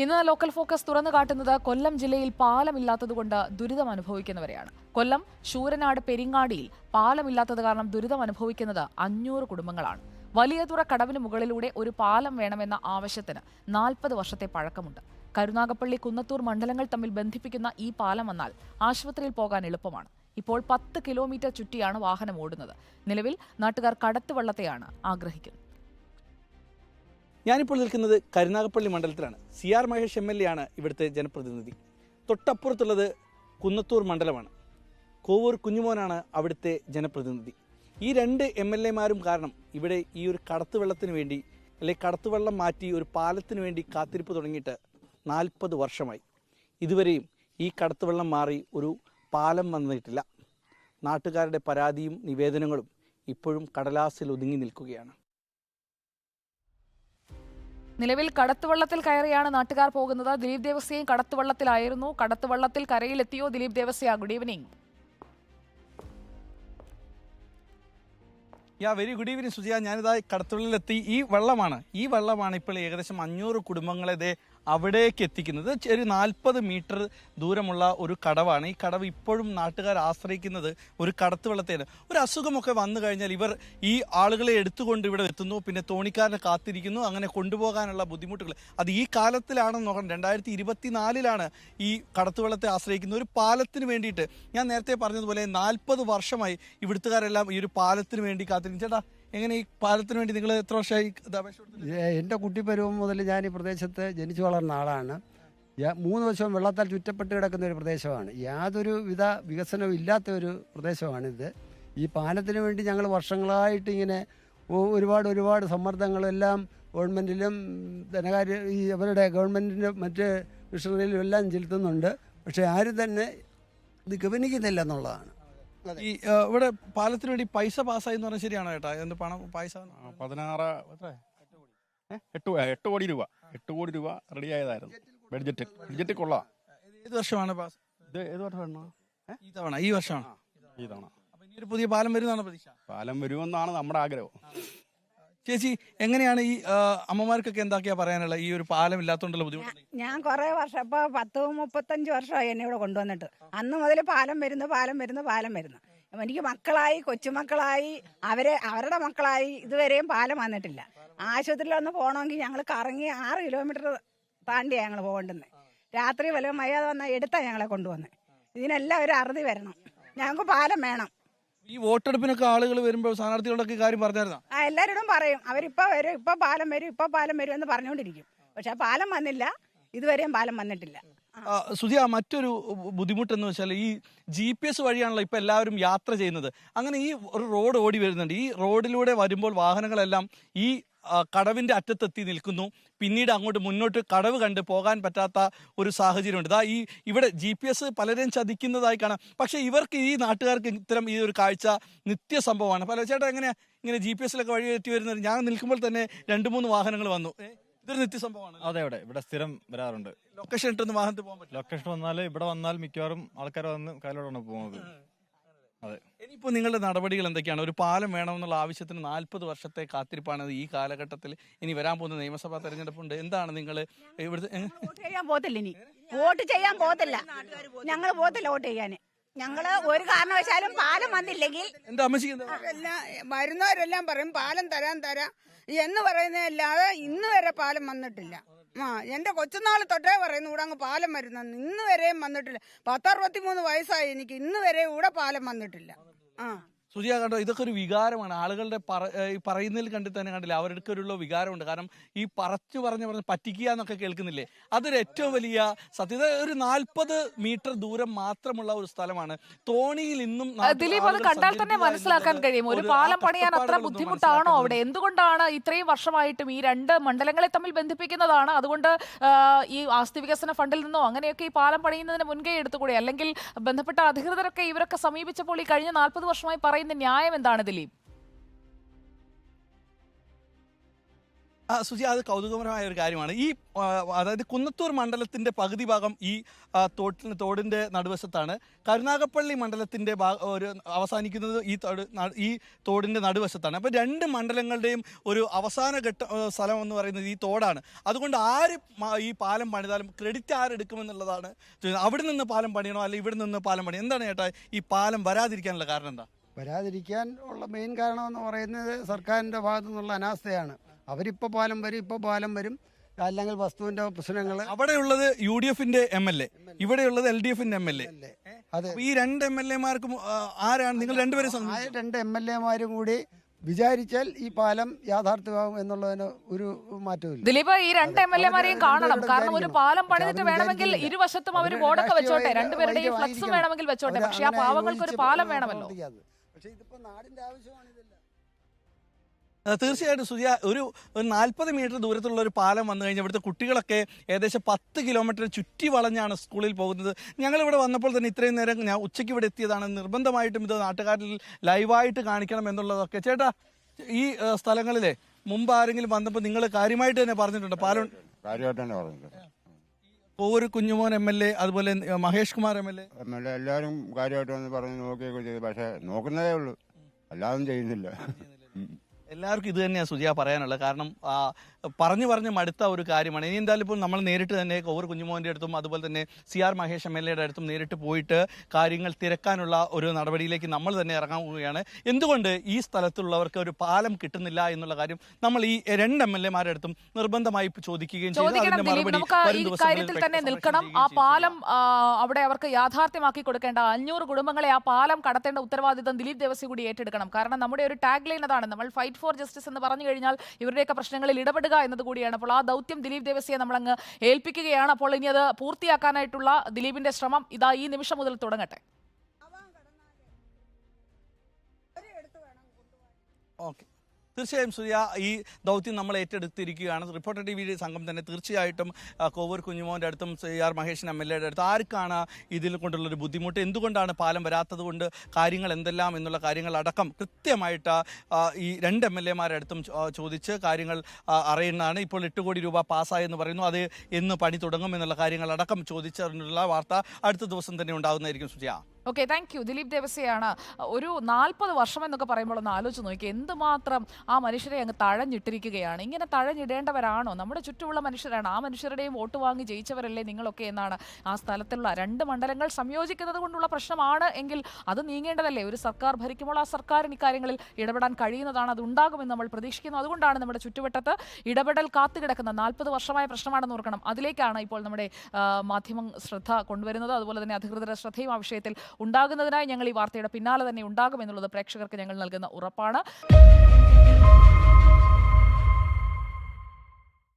ഇന്ന് local focus തുറന്നു കാട്ടുന്നത് കൊല്ലം ജില്ലയിൽ പാലമില്ലാത്തതുകൊണ്ട് ദുരിതം അനുഭവിക്കുന്നവരെയാണ്. കൊല്ലം ശൂരനാട് പെരിങ്ങാടിയിൽ പാലമില്ലാത്തത് കാരണം ദുരിതം അനുഭവിക്കുന്നത് അഞ്ഞൂറ് കുടുംബങ്ങളാണ്. വലിയ തുറ കടവിന് മുകളിലൂടെ ഒരു പാലം വേണമെന്ന ആവശ്യത്തിന് നാൽപ്പത് വർഷത്തെ പഴക്കമുണ്ട്. കരുനാഗപ്പള്ളി കുന്നത്തൂർ മണ്ഡലങ്ങൾ തമ്മിൽ ബന്ധിപ്പിക്കുന്ന ഈ പാലം വന്നാൽ ആശുപത്രിയിൽ പോകാൻ എളുപ്പമാണ്. ഇപ്പോൾ പത്ത് കിലോമീറ്റർ ചുറ്റിയാണ് വാഹനം ഓടുന്നത്. നിലവിൽ നാട്ടുകാർ കടത്തുവള്ളത്തെയാണ് ആഗ്രഹിക്കുന്നത്. ഞാനിപ്പോൾ നിൽക്കുന്നത് Karunagappally മണ്ഡലത്തിലാണ്. C R Mahesh M L A ആണ് ഇവിടുത്തെ ജനപ്രതിനിധി. തൊട്ടപ്പുറത്തുള്ളത് കുന്നത്തൂർ മണ്ഡലമാണ്. കോവൂർ കുഞ്ഞുമോനാണ് അവിടുത്തെ ജനപ്രതിനിധി. ഈ രണ്ട് എം എൽ എമാരും കാരണം ഇവിടെ ഈ ഒരു കടത്തുവെള്ളത്തിന് വേണ്ടി അല്ലെങ്കിൽ കടത്തുവെള്ളം മാറ്റി ഒരു പാലത്തിന് വേണ്ടി കാത്തിരിപ്പ് തുടങ്ങിയിട്ട് നാൽപ്പത് വർഷമായി. ഇതുവരെയും ഈ കടത്തുവെള്ളം മാറി ഒരു പാലം വന്നിട്ടില്ല. നാട്ടുകാരുടെ പരാതിയും നിവേദനങ്ങളും ഇപ്പോഴും കടലാസിൽ ഒതുങ്ങി നിൽക്കുകയാണ്. നിലവിൽ കടത്തുവള്ളത്തിൽ കയറിയാണ് നാട്ടുകാർ പോകുന്നത്. ദിലീപ് ദേവസ്യയും കടത്തുവള്ളത്തിലായിരുന്നു. കടത്തുവള്ളത്തിൽ കരയിലെത്തിയോ Dileep Devasya? Good evening yeah very good evening Sujiya ഞാനിതാ കടത്തുള്ളിലെത്തി. ഈ വെള്ളമാണ്. ഈ വെള്ളമാണ് ഇപ്പോൾ ഏകദേശം അഞ്ഞൂറ് കുടുംബങ്ങളെ ഇതേ അവിടേക്ക് എത്തിക്കുന്നത്. ഒരു നാൽപ്പത് മീറ്റർ ദൂരമുള്ള ഒരു കടവാണ്. ഈ കടവ് ഇപ്പോഴും നാട്ടുകാർ ആശ്രയിക്കുന്നത് ഒരു കടത്ത് ഒരു അസുഖമൊക്കെ വന്നു കഴിഞ്ഞാൽ ഇവർ ഈ ആളുകളെ എടുത്തുകൊണ്ട് ഇവിടെ എത്തുന്നു. പിന്നെ തോണിക്കാരനെ കാത്തിരിക്കുന്നു. അങ്ങനെ കൊണ്ടുപോകാനുള്ള ബുദ്ധിമുട്ടുകൾ. അത് ഈ കാലത്തിലാണെന്ന് നോക്കണം. രണ്ടായിരത്തി ഇരുപത്തിനാലിലാണ് ഈ കടത്തുവെള്ളത്തെ ആശ്രയിക്കുന്ന ഒരു പാലത്തിന് വേണ്ടിയിട്ട് ഞാൻ നേരത്തെ പറഞ്ഞതുപോലെ നാൽപ്പത് വർഷമായി ഇവിടുത്തുകാരെല്ലാം ഈ ഒരു പാലത്തിന് വേണ്ടി കാത്തിരിക്കും ചേട്ടാ എങ്ങനെ ഈ പാലത്തിന് വേണ്ടി നിങ്ങൾ എത്ര വർഷമായി അപേക്ഷ? എന്റെ കുട്ടിപ്പരുവം മുതൽ ഞാൻ ഈ പ്രദേശത്ത് ജനിച്ചു വളർന്ന ആളാണ്. മൂന്ന് വർഷം വെള്ളത്താൽ ചുറ്റപ്പെട്ട് കിടക്കുന്ന ഒരു പ്രദേശമാണ്. യാതൊരു വിധ വികസനവും ഇല്ലാത്ത ഒരു പ്രദേശമാണിത്. ഈ പാലത്തിന് വേണ്ടി ഞങ്ങൾ വർഷങ്ങളായിട്ട് ഇങ്ങനെ ഒരുപാട് ഒരുപാട് സമ്മർദ്ദങ്ങളെല്ലാം ഗവൺമെന്റിലും ധനകാര്യ ഈ അവരുടെ ഗവൺമെന്റിന്റെ മറ്റ് മിഷണറിയിലും എല്ലാം ചെലുത്തുന്നുണ്ട്. പക്ഷേ ആരും തന്നെ ഇത് ഗവനിക്കുന്നില്ല എന്നുള്ളതാണ്. ഈ ആ, ഇവിടെ പാലത്തിന് വേണ്ടി പൈസ പാസ്സായി എന്ന് പറഞ്ഞാൽ ശരിയാണോ ചേട്ടാ എന്ത് പണം പൈസ? ആ, പതിനാറ് എത്ര? ഏ? എട്ട് കോ- എട്ട് കോടി രൂപ. എട്ട് കോടി രൂപ റെഡി ആയതായിരുന്നു. ബഡ്ജറ്റ് ബഡ്ജറ്റ് കൊള്ളാം. ഏത് വർഷമാണ് പാസ്? ഇത് ഏത് വർഷമാണ് ഈ തവണ ഈ വർഷമാണ്. ഈ തവണ. അപ്പൊ ഇനി ഒരു പുതിയ പാലം വരുന്നതാണ് പ്രതീക്ഷ. പാലം വരുമെന്നാണ് നമ്മുടെ ആഗ്രഹം. ചേച്ചി എങ്ങനെയാണ് ഈ ആ, അമ്മമാർക്കൊക്കെ എന്താക്കിയാ പറയാനുള്ള ഈ ഒരു പാലം ഇല്ലാത്തതുകൊണ്ടുള്ള ബുദ്ധിമുട്ട്? ഞാൻ കുറെ വർഷം ഇപ്പൊ പത്ത് മുപ്പത്തഞ്ച് വർഷമായി എന്നെ ഇവിടെ കൊണ്ടുവന്നിട്ട്. അന്ന് മുതൽ പാലം വരുന്നു പാലം വരുന്നു പാലം വരുന്നു. എനിക്ക് മക്കളായി കൊച്ചുമക്കളായി അവരെ അവരുടെ മക്കളായി ഇതുവരെയും പാലം വന്നിട്ടില്ല. ആശുപത്രിയിൽ ഒന്ന് പോകണമെങ്കിൽ ഞങ്ങൾ കറങ്ങി ആറ് കിലോമീറ്റർ താണ്ടിയാണ് ഞങ്ങൾ പോകേണ്ടുന്നത് രാത്രി വല്ലതും മയ്യാതെ വന്ന എടുത്താ ഞങ്ങളെ കൊണ്ടുവന്ന്. ഇതിനെല്ലാം ഒരു അറുതി വരണം. ഞങ്ങൾക്ക് പാലം വേണം. ഈ വോട്ടെടുപ്പിനൊക്കെ ആളുകൾ വരുമ്പോൾ സ്ഥാനാർത്ഥികളൊക്കെ കാര്യം പറഞ്ഞായിരുന്നു? ആ എല്ലാവരോടും പറയും. അവരിപ്പോ വരും ഇപ്പൊ പാലം വരും ഇപ്പൊ പാലം വരും എന്ന് പറഞ്ഞുകൊണ്ടിരിക്കും പക്ഷെ പാലം വന്നില്ല. ഇതുവരെയും പാലം വന്നിട്ടില്ല. സുധിയ മറ്റൊരു ബുദ്ധിമുട്ട് എന്ന് ബുദ്ധിമുട്ടെന്ന് വെച്ചാൽ ഈ ജി പി എസ് വഴിയാണല്ലോ ഇപ്പൊ എല്ലാവരും യാത്ര ചെയ്യുന്നത്. അങ്ങനെ ഈ ഒരു റോഡ് ഓടി വരുന്നുണ്ട്. ഈ റോഡിലൂടെ വരുമ്പോൾ വാഹനങ്ങളെല്ലാം ഈ കടവിന്റെ അറ്റത്തെത്തി നിൽക്കുന്നു. പിന്നീട് അങ്ങോട്ട് മുന്നോട്ട് കടവ് കണ്ട് പോകാൻ പറ്റാത്ത ഒരു സാഹചര്യമുണ്ട്. ഇതാ ഈ ഇവിടെ ജി പി എസ് പലരെയും ചതിക്കുന്നതായി കാണാം. പക്ഷേ ഇവർക്ക് ഈ നാട്ടുകാർക്ക് ഇത്തരം ഈ ഒരു കാഴ്ച നിത്യ സംഭവമാണ് പല ചേട്ടാ എങ്ങനെയാ? ഇങ്ങനെ ജി പി എസിലൊക്കെ വഴി എത്തി വരുന്നത്? ഞാൻ നിൽക്കുമ്പോൾ തന്നെ രണ്ട് മൂന്ന് വാഹനങ്ങൾ വന്നു. ഇതൊരു നിത്യ സംഭവമാണ് അതെ ഇവിടെ ഇവിടെ സ്ഥിരം വരാറുണ്ട്. ലൊക്കേഷൻ ഇട്ടൊന്ന് വാഹനത്തിൽ പോകാൻ പറ്റില്ല. ലൊക്കേഷൻ വന്നാൽ ഇവിടെ വന്നാൽ മിക്കവാറും ആൾക്കാർ വന്ന് കായലോടാണ് പോകുന്നത്. അതെ. ഇനിയിപ്പോൾ നിങ്ങളുടെ നടപടികൾ എന്തൊക്കെയാണ്? ഒരു പാലം വേണമെന്നുള്ള ആവശ്യത്തിന് നാൽപ്പത് വർഷത്തെ കാത്തിരിപ്പാണ് ഈ കാലഘട്ടത്തിൽ. ഇനി വരാൻ പോകുന്ന നിയമസഭാ തെരഞ്ഞെടുപ്പുണ്ട്. എന്താണ് നിങ്ങൾ ഇവിടുത്തെ? ചെയ്യാൻ പോകത്തില്ല ഇനി. വോട്ട് ചെയ്യാൻ പോകത്തില്ല. ഞങ്ങൾ പോകത്തില്ല വോട്ട് ചെയ്യാൻ ഞങ്ങൾ ഒരു കാരണവശാലും പാലം വന്നില്ലെങ്കിൽ എന്താ? എല്ലാം വരുന്നവരെല്ലാം പറയും പാലം തരാൻ തരാം. എന്ന് പറയുന്നതല്ലാതെ ഇന്ന് വരെ പാലം വന്നിട്ടില്ല. ആ എന്റെ കൊച്ചുനാൾ തൊട്ടേ പറയുന്നു ഇവിടെ അങ്ങ് പാലം വരുന്നെന്ന്. ഇന്ന് വരെയും വന്നിട്ടില്ല. പത്തറുപത്തി മൂന്ന് വയസ്സായി എനിക്ക് ഇന്ന് വരെ ഇവിടെ പാലം വന്നിട്ടില്ല. ആ. സുജിയ കണ്ടോ ഇതൊക്കെ ഒരു വികാരമാണ്. ആളുകളുടെ പറ പറയുന്നതിൽ കണ്ടിട്ട് തന്നെ കണ്ടില്ല അവരുടെ ഒരു വികാരമുണ്ട്. കാരണം ഈ പറച്ചു പറഞ്ഞ് പറഞ്ഞ് പറ്റിക്കുക എന്നൊക്കെ കേൾക്കുന്നില്ലേ? അതൊരു ഏറ്റവും വലിയ സത്യത ഒരു നാൽപ്പത് മീറ്റർ ദൂരം മാത്രമുള്ള ഒരു സ്ഥലമാണ്. തോണിയിൽ ഇന്നും ദിലീപ് അത് കണ്ടാൽ തന്നെ മനസ്സിലാക്കാൻ കഴിയും. ഒരു ഒരു പാലം പണിയാൻ അത്ര ബുദ്ധിമുട്ടാണോ അവിടെ? എന്തുകൊണ്ടാണ് ഇത്രയും വർഷമായിട്ടും ഈ രണ്ട് മണ്ഡലങ്ങളെ തമ്മിൽ ബന്ധിപ്പിക്കുന്നതാണ്? അതുകൊണ്ട് ഈ ആസ്തി വികസന ഫണ്ടിൽ നിന്നോ അങ്ങനെയൊക്കെ ഈ പാലം പണിയുന്നതിന് മുൻകൈ എടുത്തുകൂടെ? അല്ലെങ്കിൽ ബന്ധപ്പെട്ട അധികൃതരൊക്കെ ഇവരൊക്കെ സമീപിച്ചപ്പോൾ ഈ കഴിഞ്ഞ നാൽപ്പത് വർഷമായി പറയുന്ന ന്യായം എന്താണ് ദിലീപ്? സുജി അത് കൗതുകപരമായ ഒരു കാര്യമാണ്. ഈ അതായത് കുന്നത്തൂർ മണ്ഡലത്തിന്റെ പകുതി ഭാഗം ഈ തോട്ടിന് തോടിന്റെ നടുവശത്താണ്. കരുനാഗപ്പള്ളി മണ്ഡലത്തിന്റെ ഭാ- ഒരു അവസാനിക്കുന്നത് ഈ തോട് ഈ തോടിന്റെ നടുവശത്താണ്. അപ്പോൾ രണ്ട് മണ്ഡലങ്ങളുടെയും ഒരു അവസാന ഘട്ട സ്ഥലം എന്ന് പറയുന്നത് ഈ തോടാണ്. അതുകൊണ്ട് ആര് ഈ പാലം പണിതാലും ക്രെഡിറ്റ് ആരെടുക്കുമെന്നുള്ളതാണ്. അവിടെ നിന്ന് പാലം പണിയണോ അല്ലെങ്കിൽ ഇവിടെ നിന്ന് പാലം പണിയണം? എന്താണ് ചേട്ടാ ഈ പാലം വരാതിരിക്കാനുള്ള കാരണം എന്താ? വരാതിരിക്കാൻ ഉള്ള മെയിൻ കാരണം എന്ന് പറയുന്നത് സർക്കാരിന്റെ ഭാഗത്തു നിന്നുള്ള അനാസ്ഥയാണ്. അവരിപ്പോൾ പാലം വരും ഇപ്പോൾ പാലം വരും. അല്ലെങ്കിൽ വസ്തുവിന്റെ പ്രശ്നങ്ങൾ അവിടെയുള്ളത് യു ഡി എഫിന്റെ എം എൽ എ ഇവിടെയുള്ളത് എൽ ഡി എഫിന്റെ എം എൽ എ. അതെ. ഈ രണ്ട് എം എൽ എമാർക്കും ആരാണ്? നിങ്ങൾ രണ്ടുപേരും ആ രണ്ട് എം എൽ എമാരും കൂടി വിചാരിച്ചാൽ ഈ പാലം യാഥാർത്ഥ്യമാകും എന്നുള്ളതിന് ഒരു മാറ്റവും ദിലീപ് ഈ രണ്ട് എം എൽ എമാരെയും കാണണം. കാരണം ഒരു പാലം പണിതിട്ട് വേണമെങ്കിൽ ഇരുവശത്തും അവർ ബോർഡൊക്കെ വെച്ചോട്ടെ. രണ്ടുപേരുടെയും ഫ്ലക്സും വേണമെങ്കിൽ വെച്ചോട്ടെ. പക്ഷെ ആ പാവങ്ങൾക്ക് ഒരു പാലം വേണമല്ലോ. പക്ഷേ ഇതിപ്പോ നാടിന്റെ ആവശ്യമാണ് ഇതല്ല. തീർച്ചയായിട്ടും സുജിയ ഒരു ഒരു നാൽപ്പത് മീറ്റർ ദൂരത്തുള്ള ഒരു പാലം വന്നു കഴിഞ്ഞാൽ ഇവിടുത്തെ കുട്ടികളൊക്കെ ഏകദേശം പത്ത് കിലോമീറ്റർ ചുറ്റി വളഞ്ഞാണ് സ്കൂളിൽ പോകുന്നത്. ഞങ്ങൾ ഇവിടെ വന്നപ്പോൾ തന്നെ ഇത്രയും നേരം ഞാൻ ഉച്ചയ്ക്ക് ഇവിടെ എത്തിയതാണ്. നിർബന്ധമായിട്ടും ഇത് നാട്ടുകാരിൽ ലൈവായിട്ട് കാണിക്കണം എന്നുള്ളതൊക്കെ. ചേട്ടാ ഈ സ്ഥലങ്ങളിലെ മുമ്പ് ആരെങ്കിലും വന്നപ്പോൾ നിങ്ങൾ കാര്യമായിട്ട് തന്നെ പറഞ്ഞിട്ടുണ്ട്? പാലം കാര്യമായിട്ട് തന്നെ പറഞ്ഞത് Kovoor Kunjumon M L A അതുപോലെ Mahesh Kumar M L A. M L A എല്ലാവരും കാര്യമായിട്ട് വന്ന് പറഞ്ഞ് നോക്കിയൊക്കെ ചെയ്തു. പക്ഷേ നോക്കുന്നതേ ഉള്ളൂ. അല്ലാതെ ചെയ്യുന്നില്ല. എല്ലാവർക്കും ഇത് തന്നെയാണ് സുജിയ പറയാനുള്ളത്. കാരണം ആ, പറഞ്ഞു പറഞ്ഞ് മടുത്ത ഒരു കാര്യമാണ്. ഇനി എന്തായാലും ഇപ്പോൾ നമ്മൾ നേരിട്ട് തന്നെ കോവൂർ കുഞ്ഞുമോന്റെ അടുത്തും അതുപോലെ തന്നെ C R Mahesh M L എയുടെ അടുത്തും നേരിട്ട് പോയിട്ട് കാര്യങ്ങൾ തിരക്കാനുള്ള ഒരു നടപടിയിലേക്ക് നമ്മൾ തന്നെ ഇറങ്ങാൻ പോവുകയാണ്. എന്തുകൊണ്ട് ഈ സ്ഥലത്തുള്ളവർക്ക് ഒരു പാലം കിട്ടുന്നില്ല എന്നുള്ള കാര്യം നമ്മൾ ഈ രണ്ട് എം എൽ എമാരുടെ അടുത്തും നിർബന്ധമായി ചോദിക്കുകയും ചെയ്തു. കാര്യത്തിൽ തന്നെ നിൽക്കണം. ആ. പാലം അവിടെ അവർക്ക് യാഥാർത്ഥ്യമാക്കി കൊടുക്കേണ്ട അഞ്ഞൂറ് കുടുംബങ്ങളെ ആ പാലം കടത്തേണ്ട ഉത്തരവാദിത്തം ദിലീപ് ദേവസ്വം കൂടി ഏറ്റെടുക്കണം. കാരണം നമ്മുടെ ഒരു ടാഗ് ലൈൻ അതാണ്. നമ്മൾ ഫൈറ്റ് ഫോർ ജസ്റ്റിസ് എന്ന് പറഞ്ഞു കഴിഞ്ഞാൽ ഇവരുടെയൊക്കെ പ്രശ്നങ്ങളിൽ ഇടപെടുക എന്നത് കൂടിയാണ്. അപ്പോൾ ആ ദൗത്യം ദിലീപ് ദേവസ്യയെ നമ്മൾ അങ്ങ് ഏൽപ്പിക്കുകയാണ്. അപ്പോൾ ഇനി അത് പൂർത്തിയാക്കാനായിട്ടുള്ള ദിലീപിന്റെ ശ്രമം ഇതാ ഈ നിമിഷം മുതൽ തുടങ്ങട്ടെ. ഓക്കെ. തീർച്ചയായും സൂര്യ ഈ ദൗത്യം നമ്മൾ ഏറ്റെടുത്തിരിക്കുകയാണ്. റിപ്പോർട്ടർ ടി വി സംഘം തന്നെ തീർച്ചയായിട്ടും കോവൂർ കുഞ്ഞുമോന്റെ അടുത്തും C R Maheshan M L എയുടെ അടുത്ത് ആർക്കാണ് ഇതിൽ കൊണ്ടുള്ളൊരു ബുദ്ധിമുട്ട്? എന്തുകൊണ്ടാണ് പാലം വരാത്തത് കൊണ്ട് കാര്യങ്ങൾ എന്തെല്ലാം എന്നുള്ള കാര്യങ്ങളടക്കം കൃത്യമായിട്ട് ഈ രണ്ട് എം എൽ എമാരുടെ അടുത്തും ചോദിച്ച് കാര്യങ്ങൾ അറിയുന്നതാണ്. ഇപ്പോൾ എട്ട് കോടി രൂപ പാസ്സായെന്ന് പറയുന്നു. അത് എന്ന് പണി തുടങ്ങും എന്നുള്ള കാര്യങ്ങളടക്കം ചോദിച്ചറിഞ്ഞുള്ള വാർത്ത അടുത്ത ദിവസം തന്നെ ഉണ്ടാകുന്നതായിരിക്കും Sujaya okay thank you Dileep ദേവസ്യയാണ്. ഒരു നാൽപ്പത് വർഷം എന്നൊക്കെ പറയുമ്പോൾ ഒന്ന് ആലോചിച്ച് നോക്കി എന്തുമാത്രം ആ മനുഷ്യരെ അങ്ങ് തഴഞ്ഞിട്ടിരിക്കുകയാണ്. ഇങ്ങനെ തഴഞ്ഞിടേണ്ടവരാണോ? നമ്മുടെ ചുറ്റുമുള്ള മനുഷ്യരാണ്. ആ മനുഷ്യരുടെയും വോട്ട് വാങ്ങി ജയിച്ചവരല്ലേ നിങ്ങളൊക്കെ എന്നാണ് ആ സ്ഥലത്തുള്ള രണ്ട് മണ്ഡലങ്ങൾ സംയോജിക്കുന്നത് കൊണ്ടുള്ള പ്രശ്നമാണ് എങ്കിൽ അത് നീങ്ങേണ്ടതല്ലേ? ഒരു സർക്കാർ ഭരിക്കുമ്പോൾ ആ സർക്കാരിന് ഇക്കാര്യങ്ങളിൽ ഇടപെടാൻ കഴിയുന്നതാണ് അത് ഉണ്ടാകുമെന്ന് നമ്മൾ പ്രതീക്ഷിക്കുന്നു. അതുകൊണ്ടാണ് നമ്മുടെ ചുറ്റുവട്ടത്ത് ഇടപെടൽ കാത്തുകിടക്കുന്ന നാൽപ്പത് വർഷമായ പ്രശ്നമാണെന്ന് ഓർക്കണം. അതിലേക്കാണ് ഇപ്പോൾ നമ്മുടെ മാധ്യമം ശ്രദ്ധ കൊണ്ടുവരുന്നത്. അതുപോലെ തന്നെ അധികൃതരുടെ ശ്രദ്ധയും ആ വിഷയത്തിൽ ഉണ്ടാകുന്നതിനായി ഞങ്ങൾ ഈ വാർത്തയുടെ പിന്നാലെ തന്നെ ഉണ്ടാകും എന്നുള്ളത് പ്രേക്ഷകർക്ക് ഞങ്ങൾ നൽകുന്ന ഉറപ്പാണ്.